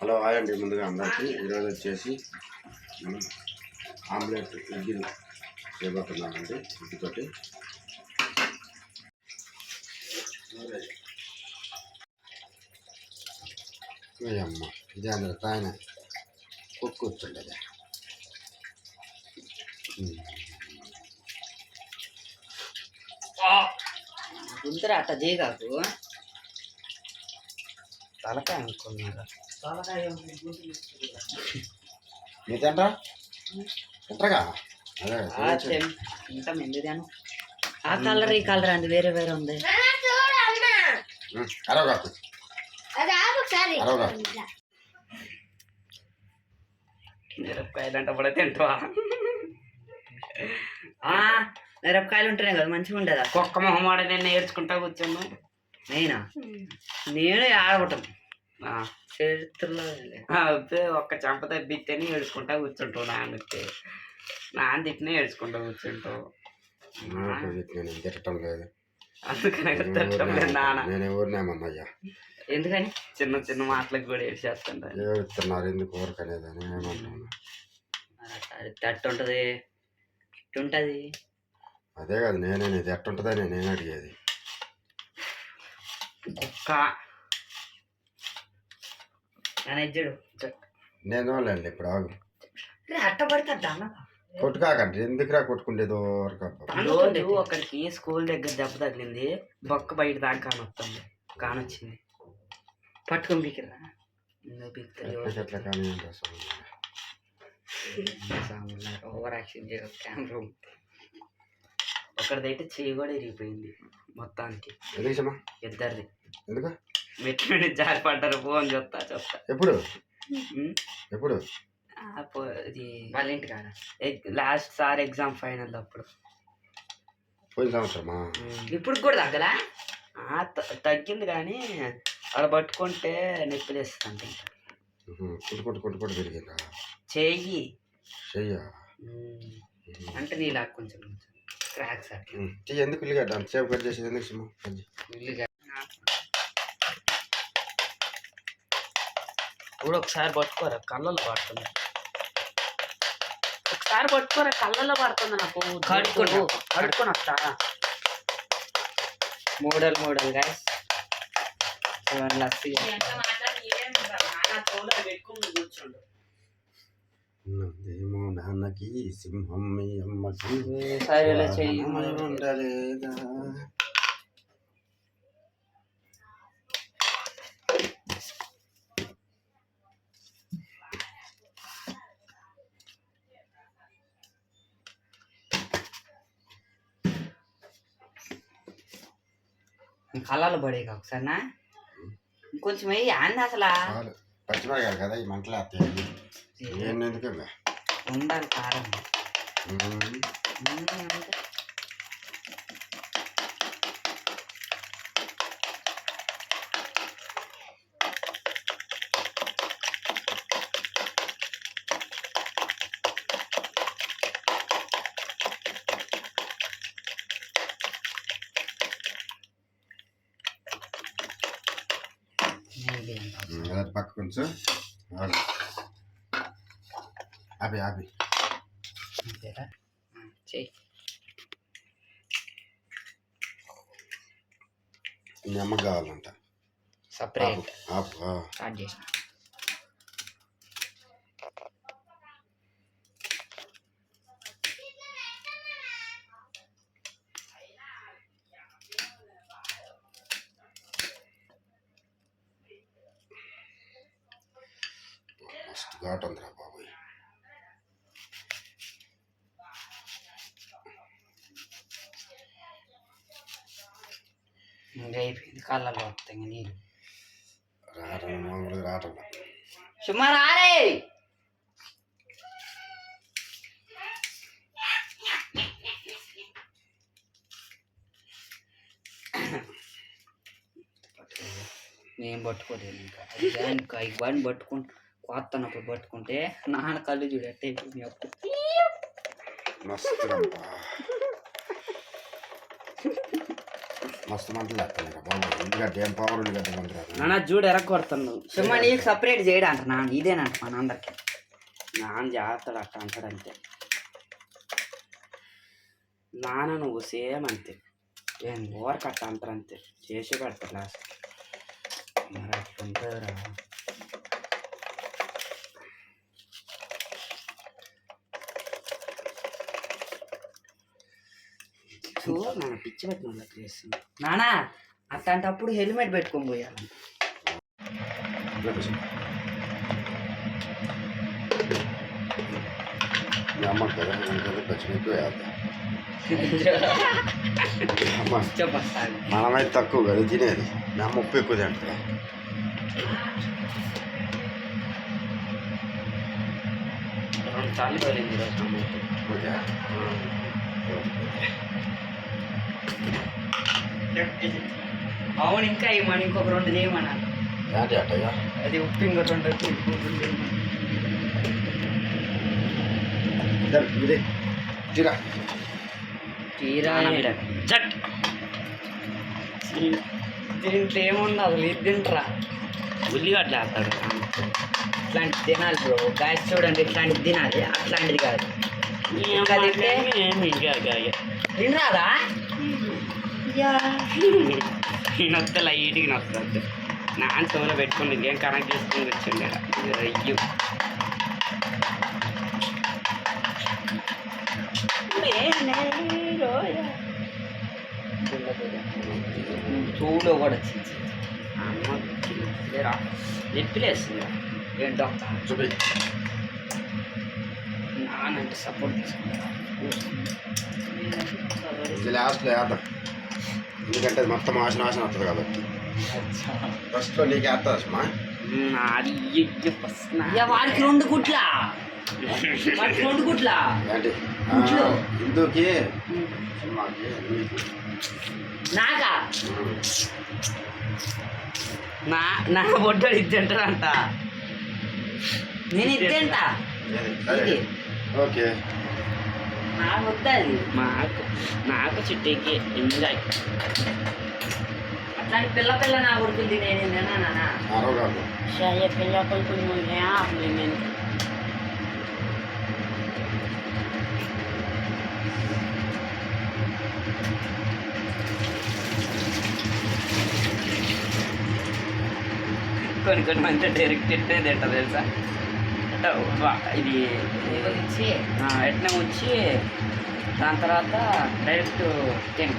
Hello hi అండి. ముందుగా అందరికీ ఈరోజు వచ్చేసి మనం ఆమ్లెట్ ఇడ్లీలు చేయబోతున్నామండి. ఇడ్లీతోటి అమ్మ ఇదే అందరు పైన కుక్ కూర్చుండేది అట్ట చేయగాకు తలకాయ అనుకున్నారా? మీరు తింటరా అదే ఇంకా మెందుదాను ఆ కలర్ ఈ కలర్ అండి వేరే వేరే ఉంది. మిరపకాయలు అంటే కూడా తింటావా? మిరపకాయలు ఉంటేనే కదా మంచిగా ఉండేదా. కుక్క మొహమాట నేను నేర్చుకుంటా కూర్చున్నా నేనా? నేను ఆడబట్టం చరిత్రలో అబ్బే ఒక్క చెంప తప్పితేనే ఏడ్చుకుంటా కూర్చుంటావు నాన్నకి. నాన్న తిట్టినే ఏడ్చుకుంటా కూర్చుంటావు. నేను తిట్టడం లేదు. అందుకనే తిట్టడం లేదు నాన్న. నేను ఎందుకని? చిన్న చిన్న మాటలకు కూడా ఏడ్చేస్తుంటా ఏడుతున్నారు ఎందుకు ఊరకనేది అని ఏమంటున్నాను తట్టు ఉంటుంది ఇట్టు ఉంటుంది అదే కదా నేనే ఎట్టుంటుందని నేను అడిగేది. కుక్క. నేను ఎజ్జడు నేను వాళ్ళండి ఇప్పుడు ఆగు. కొట్టుకాకండి ఎందుకురా కొట్టుకుండేది రోజు ఒకరికి స్కూల్ దగ్గర దెబ్బ తగిలింది బొక్క బయట దాకా కానొస్తుంది కానొచ్చింది. పట్టుకొని పీకిరా ఓవర్ యాక్షన్ కెమెరా ఒకరిదైతే చెయ్యి కూడా ఇరిగిపోయింది మొత్తానికి. ఇద్దరిది. ఎందుకు? మెట్ల నుండి జారి పడ్డారు ఫోన్ చూస్తా చూస్తా. ఎప్పుడు. ఎప్పుడు? వాళ్ళ ఇంటి కాడ. లాస్ట్ సార్ ఎగ్జామ్ ఫైనల్ అప్పుడు. పోయిన సంవత్సరమా? ఇప్పుడు కూడా తగ్గలా? తగ్గింది కానీ అలా పట్టుకుంటే నొప్పి లేస్తుంది ఇంకా. ఉహు, కొట్టుకుంటూ కొట్టుకుంటూ పెరిగిందా? చెయ్యి. చెయ్యా. అంటే నీలా కొంచెం కొంచెం క్రాక్స్ అట్లా. ఉమ్, చెయ్యి ఎందుకు ఉల్లిగడ్డ? అంతసేపు కట్ చేసేది ఎందుకు. ఉల్లిగడ్డ. ఇప్పుడు ఒకసారి పట్టుకోరా కళ్ళలో పడుతుంది. ఒకసారి పట్టుకోరా కళ్ళలో పడుతుంది నాకు. కడుక్కుని కడుక్కొని వస్తా మోడల్ మోడల్ గాయస్ లస్సీ నాన్నకి సింహం మీ అమ్మకి చెయ్యి. కళ్ళలో పడేగా ఒకసారి నా ఇంకొంచెం వెయ్యి అంది అసలు చాలు పచ్చిమిరకాయలు కదా ఈ మంటలు వస్తాయి నేను ఎందుకంగా ఉండాలి కారం అలా పక్క కొంచెం. అవి అవి అంతేరా చెయ్యి మీ అమ్మకి కావాలంట. సపరేట్ ఆపు ఆ. స్టార్ట్ చేసిన. మస్తు ఘాట్ ఉందిరా బాబోయ్. అయిపోయింది కళ్ళలో వస్తాయి నీళ్ళు రావటం మామూలుగా రావటం సుమారు ఆరే నేను పట్టుకోలేదు ఇంకా. అది బండి పట్టుకుంటు కొత్తనప్పుడు పట్టుకుంటే నాన్న కళ్ళు చూడట్టే అప్పుడు మస్తు మంటలు ఏం పవర్ నాన్న చూడు కొడుతున్నావు సుమ్మా నీకు సపరేట్ చేయడంట నా ఇదేనంట మన అందరికి. నాన్న జాగ్రత్తలు అట్ట అంటాడు అంతే నాన్న నువ్వు సేమ్ అంతే. ఏం ఓవర్ కట్ట అంటారు అంతే చేసి పెడతా లాస్ట్ మరి అట్లుంటుందిరా. సో నాన్న పిచ్చి పెట్టిన వాళ్ళకి చేస్తుంది నానా అట్లాంటప్పుడు హెల్మెట్ పెట్టుకొని పోయాలి. మనమైతే తక్కువ కదా తినేది. మీ అమ్మ ఉప్పు ఎక్కువ తింటుంది రెండు అవును ఇంకా ఇవ్వమని ఇంకొక రెండు చేయమన్నా. అది ఉప్పు ఇంకో ఇదే. తీరా తీరా జట్ దీంట్లో ఏముంది? అసలు ఇది తింటరా? ఉల్లిగడ్డ వేస్తాడు. ఇట్లాంటి తినాలి బ్రో. గాయస్ చూడండి ఇట్లాంటిది తినాలి. అట్లాంటిది కాదు. ఇంకా తింటే తినరాదా? నొత్తే లైట్గా నొస్తుంది నాన్న చెవులో పెట్టుకుని గేమ్ కనెక్ట్ చేసుకుని వచ్చిండే అయ్యో. చెవులో కూడా వచ్చింది అమ్మ లేరా ఎప్పిలేస్తుంది ఏంటో? చూపి. నానంటే సపోర్ట్ ఇది లాస్ట్లో వేద్దాం ఎందుకంటే అది మొత్తం ఆశ నాశనం వస్తుంది కాబట్టి. ఫస్ట్లో నీకు వేస్తా ఇక వాడికి రెండు గుట్లా. వాడికి రెండు గుట్లా. హిందూకి? సినిమాకి? నీకు? నా నా బొడ్డోడు ఇది తింటాడంట నేను ఇద్దేంట. ఇది. ఓకే. నాకు వద్దని నాకు నాకు చిట్టికి ఎంజాయ్ అట్లాంటి పిల్ల పిల్ల నా కొడుకుంది నేను తిన్నానా అరవగాదు షాయ పిల్ల కొడుకు నేను కొన్ని కొన్ని మంది డైరెక్ట్ తింటే తింటారు తెలుసా? ఇది వచ్చి ఆ, ఎట్లా వచ్చి దాని తర్వాత డైరెక్ట్ తిని.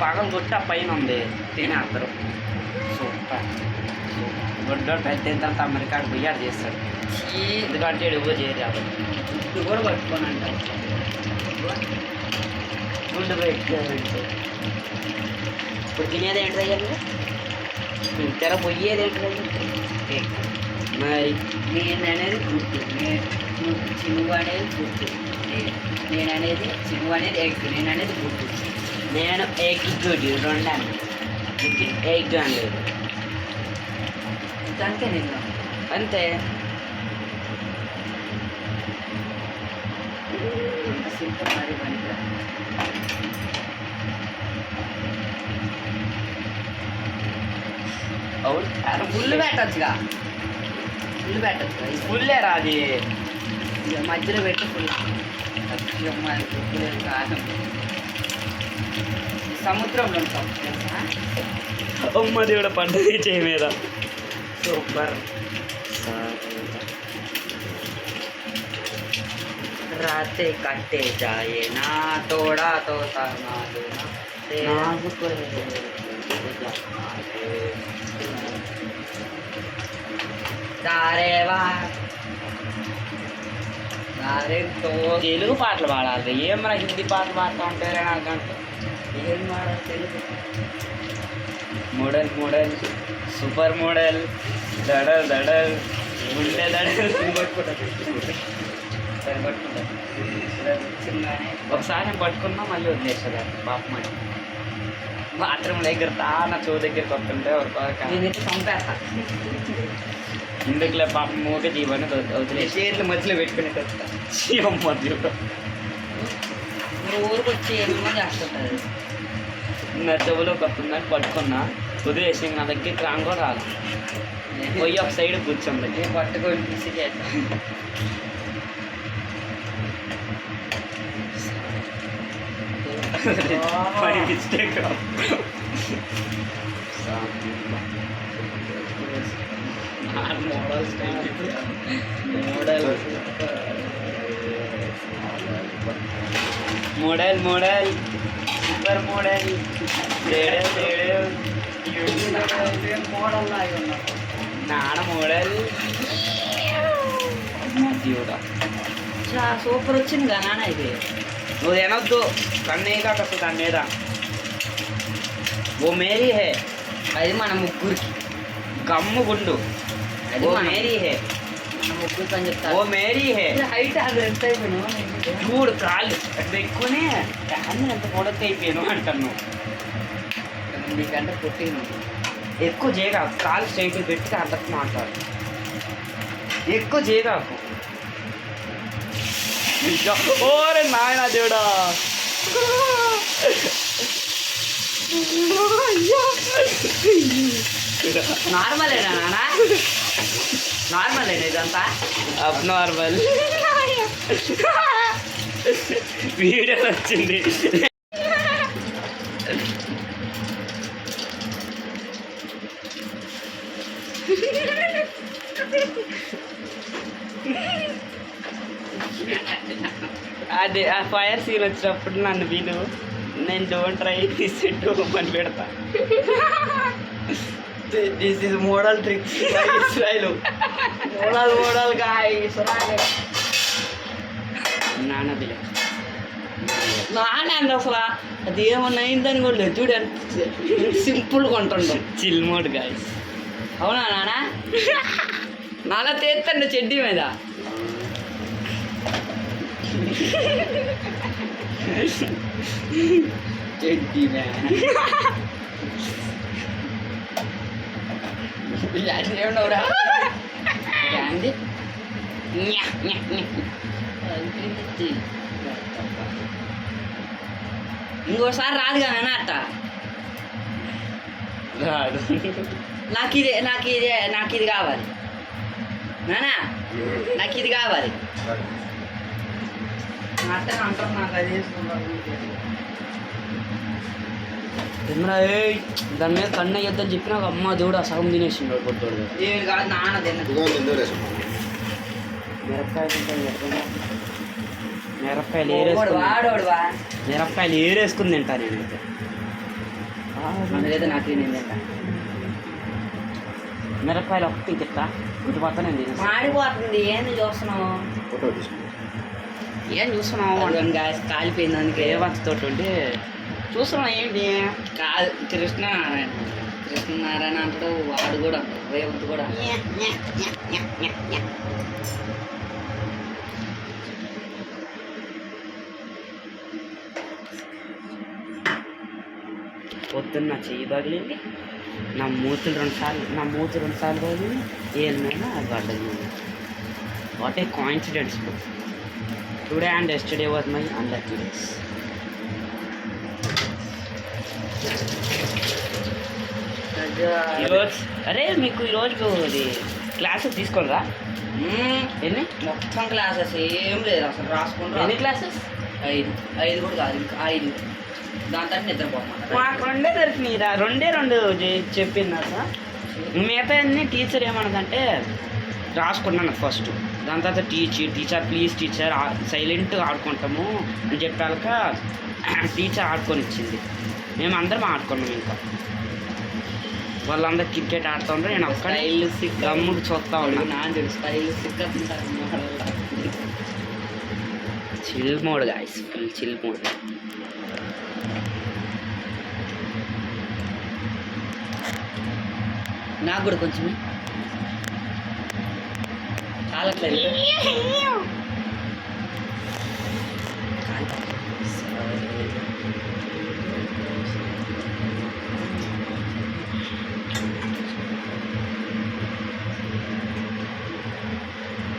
పగలు కొట్టి ఆ పైన ఉంది. తినేస్తారు సూపర్. గుడ్డోడు పెద్ద తర్వాత అమెరికాకు బియ్యాడు చేస్తాడు. ఎందుకంటే ఎవరు చేయరు ఇది కూడా పట్టుకోనంట గుడ్డు పెట్టి. ఇప్పుడు తినేది ఏంటి అయ్యారు తెర పోయేది మరి నేను అనేది గుడ్డు నేను చినుగు అనేది నే- నేను అనేది చినుగు అనేది ఎగ్ నేను అనేది గుడ్డు నేను ఎగ్ గుడ్డు రెండు ఎగ్ అండి. దానికే నేను. అంతే. ఇంత సింపుల్ మరి పనికిరా అవును ఫుల్ పెట్టచ్చుగా. ఫుల్ బ్యాటర్ ఫుల్లే రాది ఇక మధ్యలో పెట్టుకున్నాం కాదు సముద్రంలో ఉంటాం అమ్మ దేవుడు పండుగ చేయ మీద సూపర్ రాతే కట్టే జాయే నా తోడా తోతా నా సారేవా సారేతో తెలుగు పాటలు పాడాలి. ఏం మన హిందీ పాటలు పాడుతూ ఉంటారే నాకంటే? ఏం పాడాలి Telugu? Model model. Super model. దడల్ దడల్. గుండె దడల్. సరే పట్టుకుంటాను ఒకసారి పట్టుకున్నా మళ్ళీ వదిలేసేదాన్ని. పాప మళ్ళీ బాత్రూమ్ దగ్గర తా నా చూ దగ్గరికి వస్తుంటే నేనైతే చంపేస్తా. ఇందుకులే పాపం మూగ జీవని వదిలేసి. చేతులు మధ్యలో పెట్టుకుని వస్తా. దేవుడు మీరు ఊరికి వచ్చి ఏమేమో చేస్తుంటారు నా చెవులోకి వస్తుందని పట్టుకున్నా. వదిలేసి నా దగ్గరికి రాను కూడా రాదు పోయి ఒక సైడ్ కూర్చుంది పట్టుకొని పిసి చేస్తాను పడి mistake model model model model super model model లాగా ఉన్నా నాన్న మోడల్ దేవుడా సూపర్ వచ్చింది కదా నాన్న ఇది నువ్వు తినొద్దు. కన్నే కాక అసలు దాని మీద. ఓ మేరీ హే. అది మన ముగ్గురికి. గమ్ము గుండు. అది ఓ మన మేరీ హే. మన ముగ్గురికి అని ఓ చెప్తారు మేరీ హే. హైట్ అది ఎంత అయిపోయినావు? చూడు కాళ్ళు. అక్కడ ఎక్కువనే కాళ్ళు ఎంత పొడత అయిపోయాను అంటాను నీకంటే పుట్టిన ఎక్కువ చేయగాకు కాలు స్ట్రైట్ పెట్టి అందరికి మాట్లాడు. ఎక్కువ చేయగాకు ఇంకా, ఓరే నాయన దేవుడా నార్మలేనా నార్మలేనా ఇదంతా అబ్ నార్మల్ వీడియో వచ్చింది ఫైర్ సీన్ వచ్చినప్పుడు నన్ను వీలు నేను డోంట్ ట్రై తీసి అని పెడతా. This is model trick style model model నాన్న బిల నాన్న అండి అసలు. అది ఏమన్నా అయిందని కూడా లేదు. చూడు సింపుల్గా ఉంటుండు. చిల్ మోడ్ గాయస్ అవునా నాన్న? నాన్న తెస్తండి చెడ్డి మీద. చెడ్డి మీద ఏమన్నావురా అండి ఇంకోసారి రాదు కదా అట్ట రాదు నాకు ఇది నాకు ఇది నాకు ఇది కావాలి నానా నాకు ఇది కావాలి అంటారు నాకు అది ఏయ్ దాని మీద కన్ను అయ్యొద్దని చెప్పినా అమ్మ దేవుడు ఆ సగం తినేసిండు పొట్టోడు ఏమి కాదు నాన్న తిన్నది మిరపకాయలు. మిరపకాయలు మిరపకాయలు ఏరేసుకుని తింటా నేనైతే అందుకైతే నాకు తింటా. మిరపకాయలు ఒకటి తిట్టా నేను తినేస్తాను మాడిపోతుంది ఏంది చూస్తున్నావు? ఏం చూస్తున్నావు అడుగుని గాయస్ కాలిపోయింది అందుకే ఏ వంచుతోటి ఉంటే చూస్తున్నావు ఏంటి? కాదు కృష్ణనారాయణ. కృష్ణనారాయణ అంటాడు వాడు కూడా రేవంత్ కూడా పొద్దున్న నా చెయ్యి పగిలింది నా మూతులు రెండు సార్లు నా మూతులు రెండు సార్లు పగిలింది ఏమైనా అది పడ్డది what a coincidence today and yesterday was my unlucky days ఈరోజు అరే మీకు ఈరోజు ఇది క్లాసెస్ తీసుకోరా. ఎన్ని? మొత్తం క్లాసెస్ ఏం లేదు అసలు రాసుకుంటా ఎన్ని క్లాసెస్ ఐదు. ఐదు కూడా కాదు ఇంకా ఐదు. దాని తర్వాత నిద్రపోమాట మాకు రెండే దొరికినాయిరా. రెండే రెండు చెప్పింది అసలు మిగతా అన్ని టీచర్ ఏమన్నదంటే రాసుకున్నాను ఫస్ట్ దాని తర్వాత teach teacher please teacher silent ఆడుకుంటాము అని చెప్పాక టీచర్ ఆడుకొని ఇచ్చింది మేము అందరం ఆడుకున్నాం ఇంకా. వాళ్ళందరూ క్రికెట్ ఆడుతూ ఉంటారు నేను సిక్ గమ్ముడు చూస్తా ఉన్నా. Chill mode guys. Full chill mode. నాకు కూడా కొంచెం చాలట్లేదు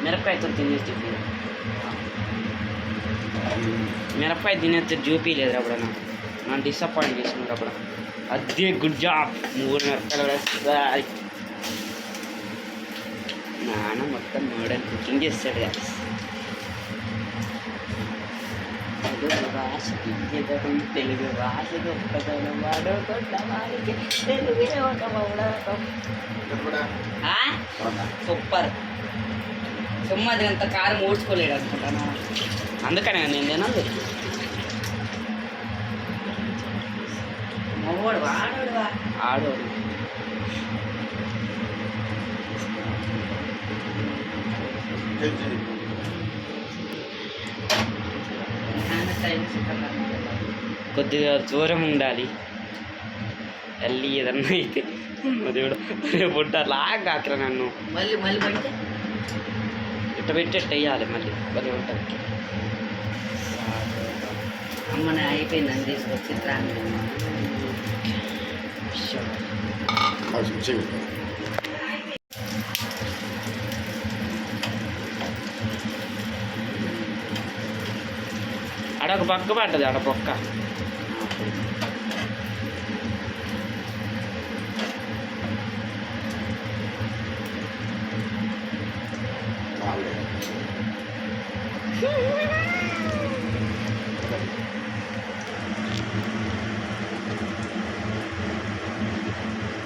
మిరపకాయతో తినేసి చూపి మిరపకాయ తినేస్తే చూపించలేదు అప్పుడన్నా నన్ను డిసప్పాయింట్ చేసినాడు అప్పుడు. అదే గుడ్ జాబ్ మూడు మిరపకాయలు వేస్తాయి నాన్న మొత్తం మోడల్ కుకింగ్ చేస్తాడు guys. తెలుగు భాష దివ్యతరం తెలుగు భాష గొప్పతనం వాడుకున్న వారికి తెలుగే ఒక సూపర్. సుమ్మది అంత కారం ఓడ్చుకోలేడు అనుకుంటాను అందుకనే నేను తినాలి మగవాడు వాడోడు ఆడోడు. కొద్దిగా దూరం ఉండాలి వెళ్ళి ఏదన్నా అయితే దేవుడు రేపు లాగా అక్కడ నన్ను మళ్ళీ మళ్ళీ పడితే ఇట్ట పెట్టేట్టు వేయాలి మళ్ళీ భలే ఉంటుంది అమ్మని అయిపోయిందని తీసుకొచ్చి త్రాంగి ఆడ ఒక పక్క పడ్డది ఆడ పక్క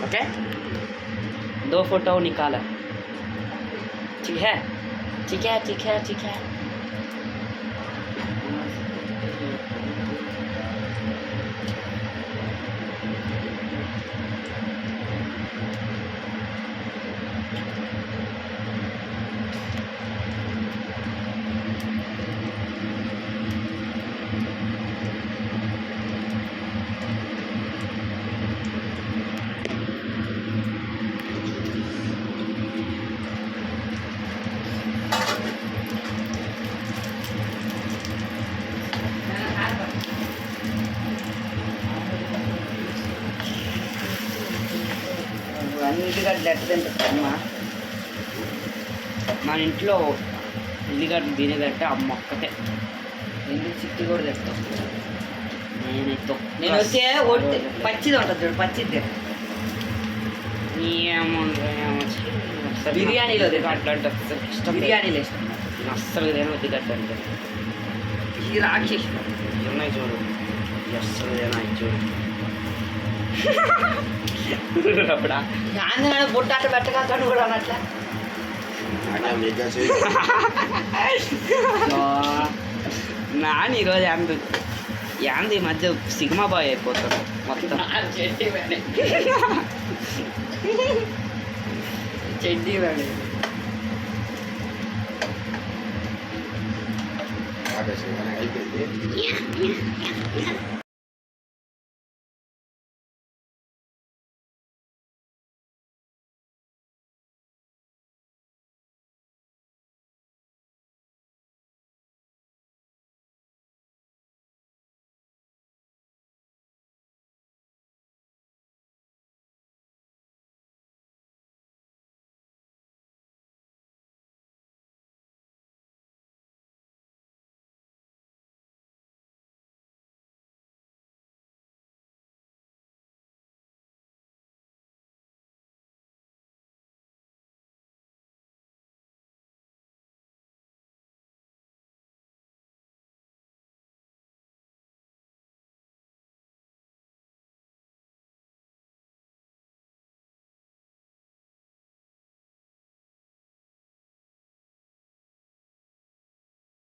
ओके दो फोटो निकाला ठीक है ठीक है ठीक है ठीक है ఎట్ట తింటుందమ్మా మన ఇంట్లో ఉల్లిగడ్డ తినేదంటే అమ్మ ఒక్కటే ఎందుకు చిట్టి కూడా తింటాం నేనైతే నేను వస్తే ఒట్టి పచ్చిది ఉంటుంది చూడు పచ్చిది. బిర్యానీలో. అట్లా అంటే ఇష్టం. బిర్యానీలో ఇష్టం నేను అస్సలు తిన ఉల్లిగడ్డ అంటే. ఈ రాక్షసి. ఉన్నాయి చూడు. అస్సలు తిన చూడు. అప్పుడా ఆంజనేయుడు బుట్ట అట్ట పెట్టగలుగుతాడు కూడా అన్నట్ల నాని ఈరోజు యాందు యాందు మధ్య సిగ్మా బాయ్ అయిపోతాడు మొత్తం చెడ్డి వేడి అయిపోయింది